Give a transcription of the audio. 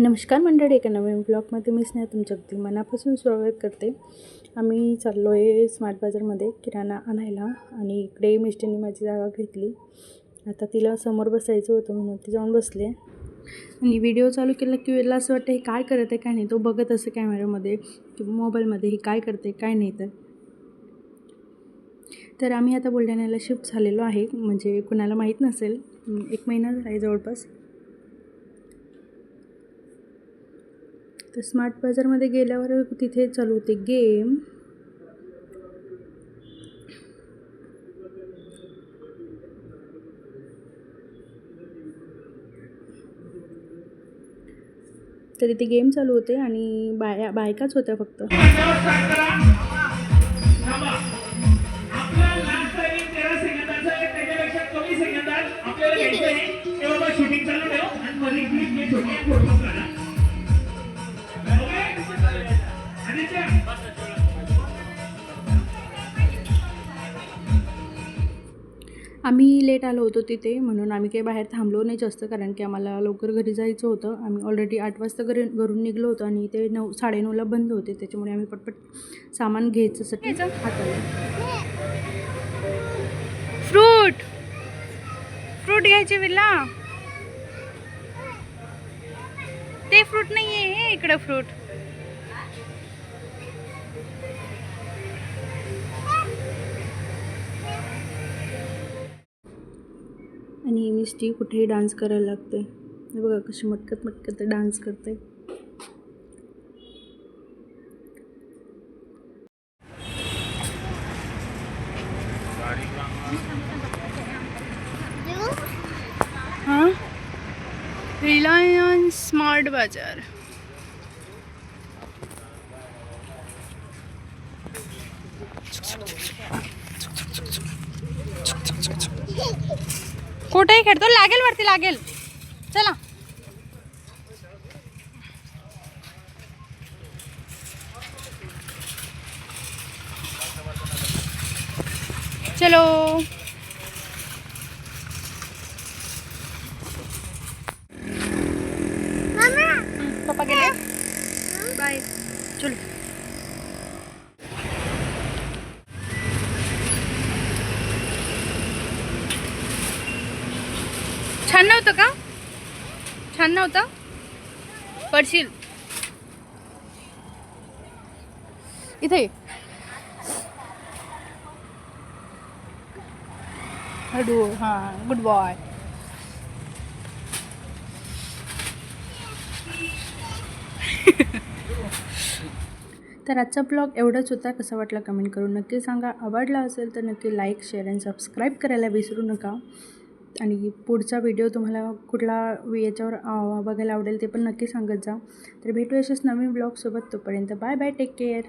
नमस्कार मंडळी एका नवीन ब्लॉगमध्ये मी स्नेहा तुमच्या अगदी मनापासून स्वागत करते. आम्ही चाललो आहे स्मार्ट बाजारमध्ये किराणा आणायला आणि इकडे मिस्टींनी माझी जागा घेतली. आता तिला समोर बसायचं होतं म्हणून ती जाऊन बसले आणि व्हिडिओ चालू केला की वेळेला असं वाटतं हे काय करत आहे काय नाही. तो बघत असं कॅमेऱ्यामध्ये किंवा मोबाईलमध्ये हे काय करते काय नाही तर. तर आम्ही आता बुलढाण्याला शिफ्ट झालेलो आहे. म्हणजे कुणाला माहीत नसेल एक महिना झाला आहे जवळपास. तर स्मार्ट बाजारमध्ये गेल्यावर तिथे चालू होते गेम. तर इथे गेम चालू होते आणि बाया बायकाच होत्या फक्त. शूटिंग चालू ठेव आणि आम्ही लेट आलो होतो तिथे म्हणून आम्ही काही बाहेर थांबलो नाही जास्त कारण की आम्हाला लवकर घरी जायचं होतं. आम्ही ऑलरेडी आठ वाजता घरी घरून निघलो होतो आणि ते नऊ साडेनऊला बंद होते. त्याच्यामुळे आम्ही पटपट सामान घ्यायच्यासाठी हाताला. फ्रूट! फ्रूट घ्यायचे विला. ते फ्रूट नाही आहे हे इकडं फ्रूट. आणि मिस्टी कुठेही डान्स करायला लागते हे बघा कशी मटकत मटकत डान्स करते हाँ रिलायन्स स्मार्ट बाज़ार कुठेही खेळतो लागेल वरती लागेल. चला. चलो. पप्पा गेले. बाय. चल. छान नव्हतं का? छान नव्हतं? पडशील. इथे हडू हां गुड बॉय. तर आजचा ब्लॉग एवढाच होता. कसा वाटला कमेंट करून नक्की सांगा. आवडला असेल तर नक्की लाईक शेअर आणि सबस्क्राईब करायला विसरू नका. आणि पुढचा व्हिडिओ तुम्हाला कुठला याच्यावर बघायला आवडेल ते पण नक्की सांगत जा. तर भेटू अशाच नवीन ब्लॉगसोबत तोपर्यंत. Bye bye take care